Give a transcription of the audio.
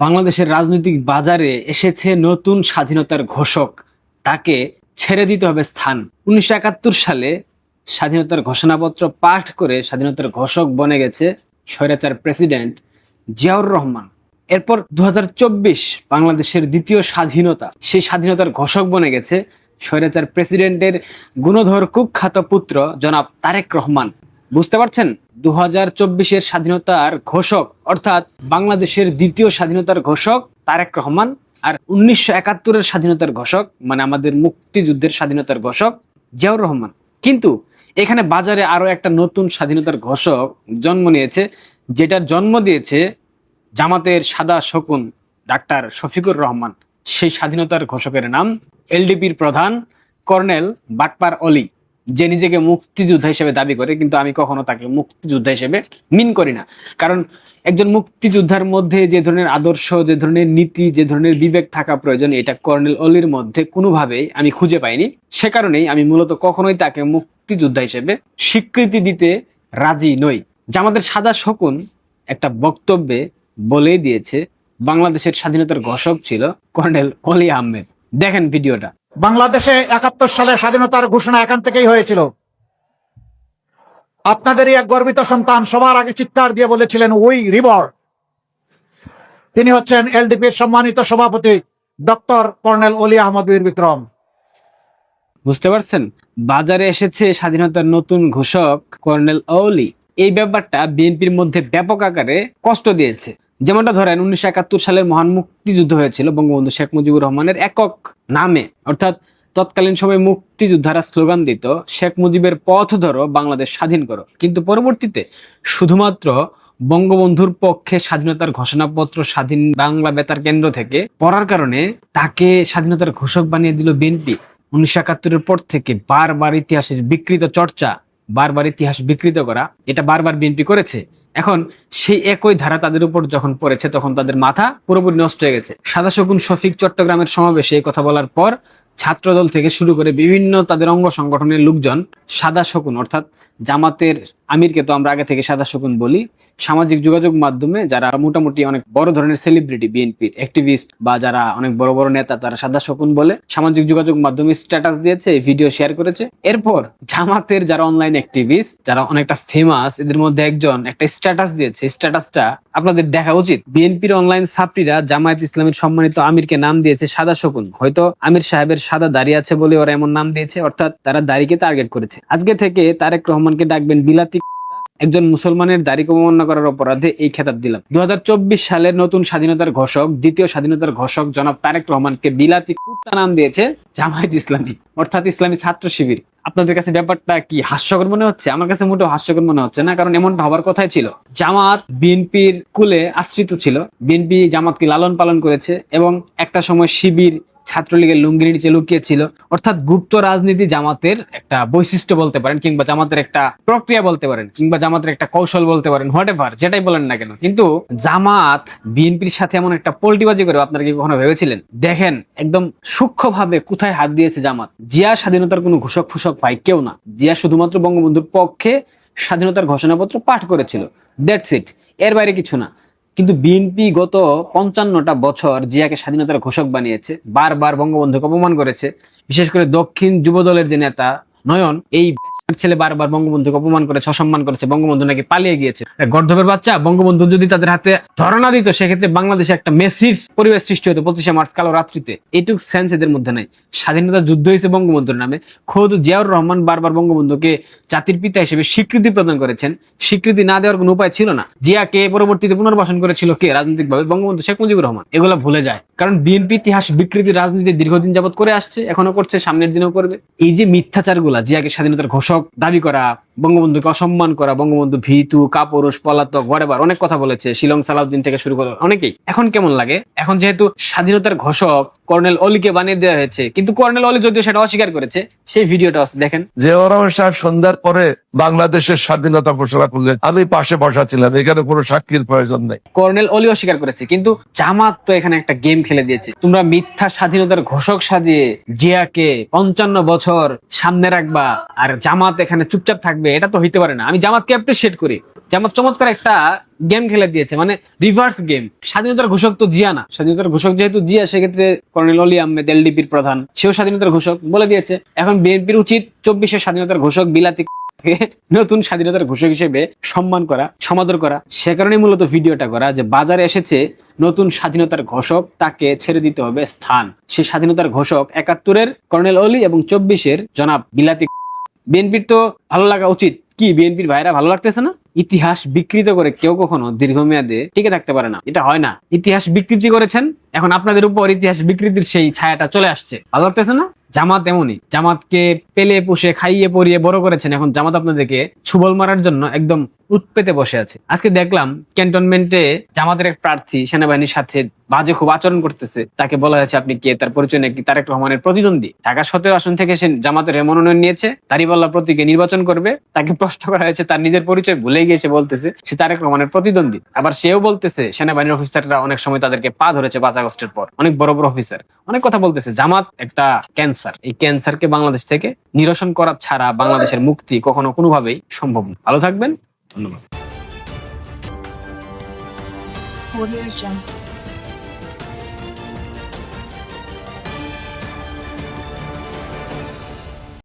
বাংলাদেশের রাজনৈতিক বাজারে এসেছে নতুন স্বাধীনতার ঘোষক। তাকে ছেড়ে দিতে হবে স্থান। উনিশশো একাত্তর সালে স্বাধীনতার ঘোষণাপত্র পাঠ করে স্বাধীনতার ঘোষক বনে গেছে স্বৈরাচার প্রেসিডেন্ট জিয়াউর রহমান। এরপর দু হাজার চব্বিশ বাংলাদেশের দ্বিতীয় স্বাধীনতা, সেই স্বাধীনতার ঘোষক বনে গেছে স্বৈরাচার প্রেসিডেন্টের গুণধর কুখ্যাত পুত্র জনাব তারেক রহমান। বুঝতে পারছেন? দু হাজার চব্বিশের স্বাধীনতার ঘোষক, অর্থাৎ বাংলাদেশের দ্বিতীয় স্বাধীনতার ঘোষক তারেক রহমান আর উনিশশো একাত্তরের স্বাধীনতার ঘোষক মানে আমাদের মুক্তিযুদ্ধের স্বাধীনতার ঘোষক জিয়াউর রহমান। কিন্তু এখানে বাজারে আরও একটা নতুন স্বাধীনতার ঘোষক জন্ম নিয়েছে, যেটার জন্ম দিয়েছে জামাতের সাদা শকুন ডাক্তার শফিকুর রহমান। সেই স্বাধীনতার ঘোষকের নাম এলডিপির প্রধান কর্নেল বাটপার অলি। যে নিজেকে মুক্তিযোদ্ধা হিসেবে দাবি করে, কিন্তু আমি কখনো তাকে মুক্তিযোদ্ধা হিসেবে মিন করি না। কারণ একজন মুক্তিযোদ্ধার মধ্যে যে ধরনের আদর্শ, যে ধরনের নীতি, যে ধরনের বিবেক থাকা প্রয়োজন, এটা কর্নেল অলির মধ্যে কোনোভাবেই আমি খুঁজে পাইনি। সে কারণেই আমি মূলত কখনোই তাকে মুক্তিযোদ্ধা হিসেবে স্বীকৃতি দিতে রাজি নই। জামাতের সাদা শকুন একটা বক্তব্যে বলেই দিয়েছে, বাংলাদেশের স্বাধীনতার ঘোষক ছিল কর্নেল অলি আহমেদ। দেখেন ভিডিওটা। বাংলাদেশে একাত্তর সালে স্বাধীনতার ঘোষণা এখান থেকেই হয়েছিল। আপনাদেরই এক গর্বিত সন্তান সবার আগে চিৎকার দিয়ে বলেছিলেন উই রিবর। তিনি হচ্ছেন এলডিপির সম্মানিত সভাপতি ডক্টর কর্নেল অলি আহমদ বীর বিক্রম। বুঝতে পারছেন? বাজারে এসেছে স্বাধীনতার নতুন ঘোষক কর্নেল অলি। এই ব্যাপারটা বিএনপির মধ্যে ব্যাপক আকারে কষ্ট দিয়েছে। যেমনটা ধরেন উনিশশো একাত্তর সালের মহান মুক্তিযুদ্ধ হয়েছিল বঙ্গবন্ধু শেখ মুজিবুর রহমানের একক নামে। অর্থাৎ তৎকালীন সময় মুক্তিযোদ্ধারা স্লোগান দিত, শেখ মুজিবের পথ ধরো, বাংলাদেশ স্বাধীন করো। কিন্তু পরবর্তীতে শুধুমাত্র বঙ্গবন্ধুর পক্ষে স্বাধীনতার ঘোষণাপত্র স্বাধীন বাংলা বেতার কেন্দ্র থেকে পড়ার কারণে তাকে স্বাধীনতার ঘোষক বানিয়ে দিল বিএনপি। উনিশশো একাত্তরের পর থেকে বারবার ইতিহাসের বিকৃত চর্চা, বারবার ইতিহাস বিকৃত করা, এটা বারবার বিএনপি করেছে। এখন সেই একই ধারা তাদের উপর যখন পড়েছে, তখন তাদের মাথা পুরোপুরি নষ্ট হয়ে গেছে। সাদা শকুন শফিক চট্টগ্রামের সমাবেশে কথা বলার পর ছাত্রদল থেকে শুরু করে বিভিন্ন তাদের অঙ্গ সংগঠনের লোকজন সাদা শকুন, অর্থাৎ জামাতের আমিরকে তো আমরা আগে থেকে সাদা শকুন বলি। সামাজিক যোগাযোগ মাধ্যমে যারা মোটামুটি অনেক বড় ধরনের সেলিব্রিটি বিএনপির অ্যাক্টিভিস্ট বা যারা অনেক বড় বড় নেতা, তারা সাদা শকুন বলে। সামাজিক যোগাযোগ মাধ্যমে স্ট্যাটাস দিয়েছে ভিডিও শেয়ার করেছে। এরপর জামাতের যারা অনলাইন অ্যাক্টিভিস্ট যারা অনেকটা ফেমাস এদের মধ্যে একজন একটা স্ট্যাটাস দিয়েছে। স্ট্যাটাসটা আপনাদের দেখা উচিত। বিএনপির অনলাইন ছাত্রীরা জামায়াত ইসলামের সম্মানিত আমিরকে নাম দিয়েছে সাদা শকুন। হয়তো আমির সাহেবের সাদা দাড়ি আছে বলে ওরা এমন নাম দিয়েছে, অর্থাৎ তারা দাড়িকে টার্গেট করেছে। আজকে থেকে তারেক রহমানকে ডাকবেন বিলাতি একজন মুসলমানের দাড়ি অবমাননা করার অপরাধে এই খেতাব দিলাম। দু সালের নতুন স্বাধীনতার ঘোষক, দ্বিতীয় স্বাধীনতার ঘোষক জনাব তারেক রহমানকে বিলাতি কুত্তা নাম দিয়েছে জামায়াত ইসলামী, অর্থাৎ ইসলামী ছাত্র শিবির। আপনাদের কাছে ব্যাপারটা কি হাস্যকর মনে হচ্ছে? আমার কাছে মোটেও হাস্যকর মনে হচ্ছে না, কারণ এমনটা হবার কথাই ছিল। জামাত বিএনপির কুলে আশ্রিত ছিল। বিএনপি জামাতকে লালন পালন করেছে এবং একটা সময় শিবির ছাত্রলীগের লুঙ্গির নিচে লুকিয়েছিল। অর্থাৎ গুপ্ত রাজনীতি জামাতের একটা বৈশিষ্ট্য বলতে পারেন কিংবা জামাতের একটা প্রক্রিয়া বলতে পারেন কিংবা জামাতের একটা কৌশল বলতে পারেন হোয়াট এভার যেটাই বলেন না কেন। কিন্তু জামাত বিএনপির সাথে এমন একটা পোল্টিবাজি করে আপনারা কি কখনো ভেবেছিলেন? দেখেন, একদম সূক্ষ্মভাবে কোথায় হাত দিয়েছে জামাত। জিয়া স্বাধীনতার কোনো ঘোষক ফুসক পাই কেউ না। জিয়া শুধুমাত্র বঙ্গবন্ধুর পক্ষে স্বাধীনতার ঘোষণাপত্র পাঠ করেছিল। দ্যাটস ইট এর বাইরে কিছু না। কিন্তু বিএনপি গত পঞ্চান্নটা বছর জিয়াকে স্বাধীনতার ঘোষক বানিয়েছে, বারবার বঙ্গবন্ধুকে অপমান করেছে। বিশেষ করে দক্ষিণ যুবদলের যে নেতা নয়ন, এই ছেলে বারবার বঙ্গবন্ধুকে অপমান করেছে, অসম্মান করেছে, বঙ্গবন্ধু নাকি পালিয়ে গিয়েছে। গর্ধবের বাচ্চা, বঙ্গবন্ধু যদি তাদের হাতে ধরনা দিত, সেক্ষেত্রে বাংলাদেশে একটা মেসিভ পরিবেশ সৃষ্টি হতো পঁচিশে মার্চ কালো রাত্রিতে। এইটুক সেন্স এদের মধ্যে নাই। স্বাধীনতা যুদ্ধ হয়েছে বঙ্গবন্ধুর নামে। খোদ জিয়াউর রহমান বারবার বঙ্গবন্ধুকে জাতির পিতা হিসেবে স্বীকৃতি প্রদান করেছেন। স্বীকৃতি না দেওয়ার কোনো উপায় ছিল না। জিয়াকে পরবর্তীতে পুনর্বাসন করেছিল কে? রাজনৈতিকভাবে বঙ্গবন্ধু শেখ মুজিবুর রহমান। এগুলো ভুলে যায়। কারণ বিএনপি ইতিহাস বিকৃতি রাজনীতি দীর্ঘদিন যাবত করে আসছে, এখনও করছে, সামনের দিনেও করবে। এই যে মিথ্যাচারগুলা, জিয়াকে স্বাধীনতার ঘোষক দাবি করা বঙ্গবন্ধুকে অসম্মান করা বঙ্গবন্ধু ভীতু কাপুরুষ পলাতক ওয়ারেবার অনেক কথা বলেছে শিলং সালাউদ্দিন থেকে শুরু করে অনেকেই। এখন কেমন লাগে? এখন যেহেতু স্বাধীনতার ঘোষক কর্নেল অলিকে বানিয়ে দেওয়া হয়েছে কিন্তু কর্নেল অলি যদিও সেটা অস্বীকার করেছে সেই ভিডিওটা দেখেন। জিয়াউর রহমান সাহেব সন্ধ্যার পরে বাংলাদেশের স্বাধীনতা ঘোষণা করলেন আমি পাশে বসা ছিলাম এখানে কোনো সাক্ষীর প্রয়োজন নেই। কর্নেল অলি অস্বীকার করেছে কিন্তু জামাত তো এখানে একটা গেম খেলে দিয়েছে। তোমরা মিথ্যা স্বাধীনতার ঘোষক সাজিয়ে জিয়াকে পঞ্চান্ন বছর সামনে রাখবা আর জামাত এখানে চুপচাপ থাকবে এটা তো হইতে পারে না। আমি জামাতকে অ্যাপ্রিসিয়েট করি। জামাত চমৎকার একটা গেম খেলে দিয়েছে মানে রিভার্স গেম স্বাধীনতার ঘোষক তো জিয়া না। স্বাধীনতার ঘোষক যেহেতু জিয়া, সেক্ষেত্রে কর্নেল অলি আহমেদ এলডিপির প্রধান, সেও স্বাধীনতার ঘোষক বলে দিয়েছে। এখন বিএনপির উচিত চব্বিশের স্বাধীনতার ঘোষক বিলাতি নতুন স্বাধীনতার ঘোষক হিসেবে সম্মান করা, সমাদর করা। সে কারণে মূলত ভিডিওটা করা যে বাজারে এসেছে নতুন স্বাধীনতার ঘোষক, তাকে ছেড়ে দিতে হবে স্থান। সেই স্বাধীনতার ঘোষক একাত্তরের কর্নেল অলি এবং চব্বিশের জনাব বিলাতি বিএনপির তো ভালো লাগা উচিত। কি, বিএনপির ভাইরা ভালো লাগতেছে না? ইতিহাস বিকৃত করে কেউ কখনো দীর্ঘমেয়াদে টিকে থাকতে পারে না। এটা হয় না। ইতিহাস বিকৃতি করেছেন, এখন আপনাদের উপর ইতিহাস বিকৃতির সেই ছায়াটা চলে আসছে। ভালো লাগতেছে না? জামাত এমনই। জামাতকে পেলে পুষে, খাইয়ে, পরিয়ে বড় করেছেন। এখন জামাত আপনাদেরকে ছুবল মারার জন্য একদম উৎপেতে বসে আছে। আজকে দেখলাম ক্যান্টনমেন্টে জামাতের এক প্রার্থী সেনাবাহিনীর সাথে বাজে খুব আচরণ করতেছে। তাকে বলা হয়েছে, আপনি কে? তার পরিচয় নাকি? তারেক রহমানের প্রতিদ্বন্দ্বী? ঢাকা সতেরো আসন থেকে সে জামাতের মনোনয়ন নিয়েছে। দাঁড়িপাল্লা প্রতীকে নির্বাচন করবে। তাকে প্রশ্ন করা হয়েছে, তার নিজের পরিচয়? ভুলে গিয়ে সে বলতেছে, সে তারেক রহমানের প্রতিদ্বন্দ্বী। আবার সেও বলতেছে, সেনাবাহিনীর অফিসাররা অনেক সময় তাদেরকে পা ধরেছে পাঁচ আগস্টের পর। অনেক বড় বড় অফিসার। অনেক কথা বলতেছে। জামাত একটা ক্যান্সার। এই ক্যান্সারকে বাংলাদেশ থেকে নিরসন করা ছাড়া বাংলাদেশের মুক্তি কখনো কোনোভাবেই সম্ভব না। ভালো থাকবেন। ধন্যবাদ Audio Jungle.